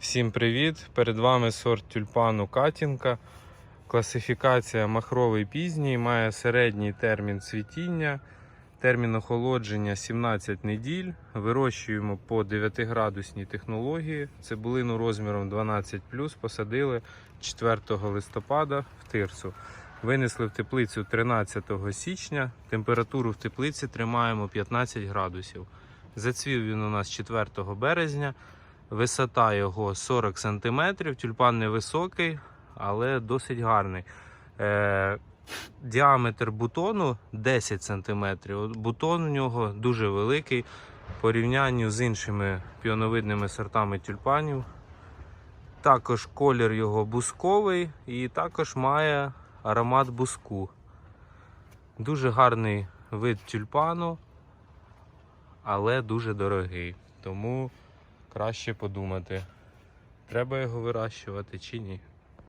Всім привіт! Перед вами сорт тюльпану Катінка. Класифікація махровий пізній, має середній термін цвітіння, термін охолодження 17 неділь. Вирощуємо по 9-градусній технології. Цибулину розміром 12 посадили 4 листопада в тирсу. Винесли в теплицю 13 січня. Температуру в теплиці тримаємо 15 градусів. Зацвів він у нас 4 березня. Висота його 40 см. Тюльпан невисокий, але досить гарний. Е, діаметр бутону 10 см. Бутон у нього дуже великий в з іншими піоновидними сортами тюльпанів. Також колір його бусковий і також має аромат буску. Дуже гарний вид тюльпану, але дуже дорогий. Тому краще подумати, треба його вирощувати чи ні.